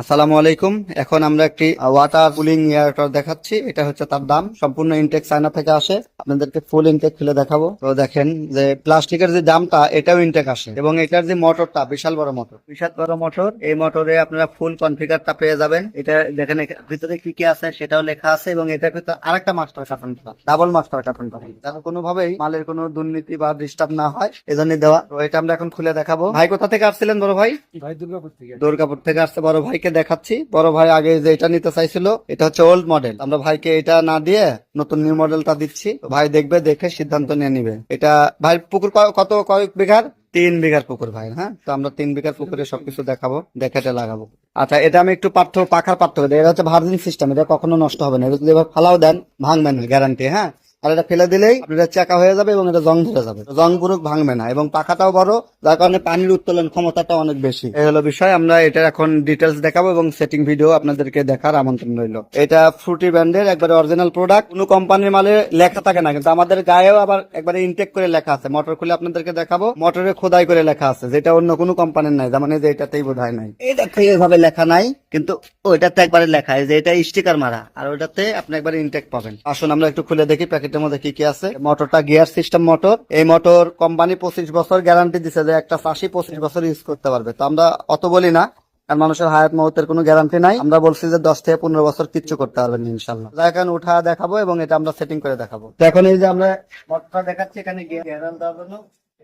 আসসালামু আলাইকুম। এখন আমরা একটি ওয়াটার কুলিং এয়ারটার দেখাচ্ছি। এটা হচ্ছে তার দাম। সম্পূর্ণ ইনটেক চায়না থেকে আসে। আপনাদেরকে ফুল ইনটেক খুলে দেখাবো। তো দেখেন যে প্লাস্টিকের যে দামটা এটাও ইনটেক আসে। এবং এটার যে মোটরটা বিশাল বড় মোটর বিশাল বড় মোটর এই মোটরে আপনারা ফুল কনফিগারটা পেয়ে যাবেন। এটা দেখেন ভিতরে কি কি আছে সেটাও লেখা আছে এবং এটার ভিতরে আরেকটা master carton double master carton যাতে কোনোভাবেই মালের কোনো দুর্নীতি বা ডিস্টার্ব না হয় এজন্য দেওয়া। তো এটা আমরা এখন খুলে দেখাবো। ভাই কোথা থেকে আসছিলেন বড় ভাই? ভাই দুর্গাপুর থেকে। দুর্গাপুর থেকে আসছে বড় ভাইকে দেখাচ্ছি। বড় ভাই আগে যে এটা নিতে চাইছিল, এটা হচ্ছে ওল্ড মডেল আমরা ভাইকে এটা না দিয়ে নতুন নিউ মডেলটা দিচ্ছি। ভাই দেখবে, দেখে সিদ্ধান্ত নিয়ে নিবে। এটা ভাই পুকুর কত, কয়েক বিঘার? তিন বিঘার পুকুর ভাই হ্যাঁ? তো আমরা তিন বিঘার পুকুরে সবকিছু দেখাবো, দেখে এটা লাগাবো। আচ্ছা এটা আমি একটু পার্থ পাখার পার্থক্য এটা হচ্ছে ভার্জিন সিস্টেম এটা কখনো নষ্ট হবে না। এটা যদি এবার ফালাও দেন, ভাঙবে না গ্যারান্টি হ্যাঁ? আর এটা ফেলে দিলেই আপনার চাকা হয়ে যাবে এবং এটা জং ধরে যাবে। জং পুরো ভাঙবে না এবং পাখাটাও বড় যার কারণে পানির উত্তোলন ক্ষমতাটা অনেক বেশি। এই হলো বিষয়, আমরা এটা এখন ডিটেলস দেখাবো এবং সেটিং ভিডিও আপনাদেরকে দেখার আমন্ত্রণ রইল। এটা ফ্রুটি ব্র্যান্ডের একবারে অরিজিনাল প্রোডাক্ট কোনো কোম্পানির মালে লেখা থাকে না, কিন্তু আমাদের গায়েও আবার একবারে ইনটেক করে লেখা আছে। মোটর খুলে আপনাদেরকে দেখাবো। মোটরে খোদাই করে লেখা আছে, যেটা অন্য কোনো কোম্পানির নাই এই যে এটাতেই বোধ হয় নাই এটা এইভাবে লেখা নাই, কিন্তু ওইটাতে একবারে লেখা যে এটা স্টিকার মারা, আর ওইটাতে আপনি একবারে ইনটেক পাবেন। আসুন, আমরা একটু খুলে দেখি, প্যাকেটের মধ্যে কি কি আছে। মোটরটা গিয়ার সিস্টেম মোটর এই মোটর কোম্পানি পঁচিশ বছর গ্যারান্টি দিছে যে একটা চাষি পঁচিশ বছর ইউজ করতে পারবে। তো আমরা অত বলি না, কারণ মানুষের হায়াত মহতের কোনো গ্যারান্টি নাই। আমরা বলছি যে দশ থেকে পনেরো বছর কিচ্ছু করতে পারবেন ইনশাল্লাহ। এখন উঠা দেখাবো এবং এটা আমরা সেটিং করে দেখাবো। এখন এই যে আমরা দেখাচ্ছি, এখানে গিয়ে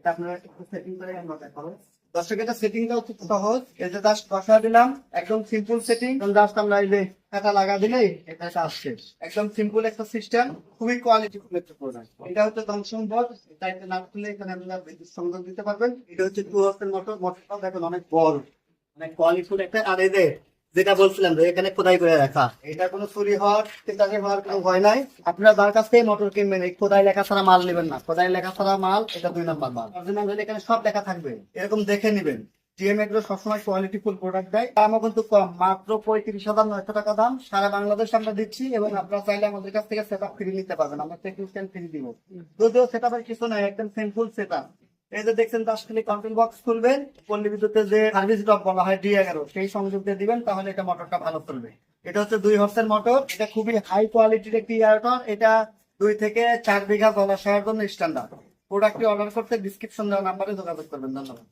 এটা আপনারা একটু সেটিং করে দর্শক, এটা সেটিংটাও খুব সহজ। এই যে জাস্ট বসা দিলাম, একদম সিম্পল সেটিং জাস্ট আমরা এই কাটা লাগা দিলেই এটা আসছে একদম সিম্পল একটা সিস্টেম খুবই কোয়ালিটি ফুল একটা প্রোডাক্ট এটা হচ্ছে জংশন বল এটা না খুলে এখানে আপনারা বিদ্যুৎ সংযোগ দিতে পারবেন। এটা হচ্ছে টু হার্সের মোটর মোটরটাও দেখুন অনেক বড়, অনেক কোয়ালিটি ফুল একটা। আর এই যেটা বলছিলাম যে এখানে খোদাই করে রাখা। এটা কোনো চুরি হওয়ার চিন্তাকে হওয়ার কোনো ভয় নাই। আপনারা যার কাছ মোটর কিনবেন, এই খোদাই লেখা ছাড়া মাল নেবেন না। খোদাই লেখা ছাড়া মাল, এটা দুই নম্বর মাল। অরিজিনাল এখানে সব লেখা থাকবে। এরকম দেখে নেবেন। টিএম এগ্রো সবসময় কোয়ালিটি ফুল প্রোডাক্ট দেয়। দামও কিন্তু কম, মাত্র পঁয়ত্রিশ হাজার নয়শো টাকা দাম। সারা বাংলাদেশ আমরা দিচ্ছি এবং আপনারা চাইলে আমাদের কাছ থেকে সেট আপ ফ্রি নিতে পারবেন। আমরা টেকনিশিয়ান ফ্রি দিব। যদিও সেট আপের কিছু নাই, একদম সিম্পল সেট আপ এই যে দেখছেন দশখানি কন্ট্রোল বক্স খুলবেন, পল্লী বিদ্যুতের যে সার্ভিস ডক বলা হয় ডি এগারো সেই সংযোগ দিয়ে দিবেন, তাহলে এটা মোটরটা ভালো চলবে। এটা হচ্ছে দুই হর্সের মোটর এটা খুবই হাই কোয়ালিটির একটি এয়ারটর এটা দুই থেকে চার বিঘা জলাশয়ের জন্য স্ট্যান্ডার্ড প্রোডাক্টটি অর্ডার করতে ডিসক্রিপশন দেওয়া নাম্বারে যোগাযোগ করবেন, ধন্যবাদ।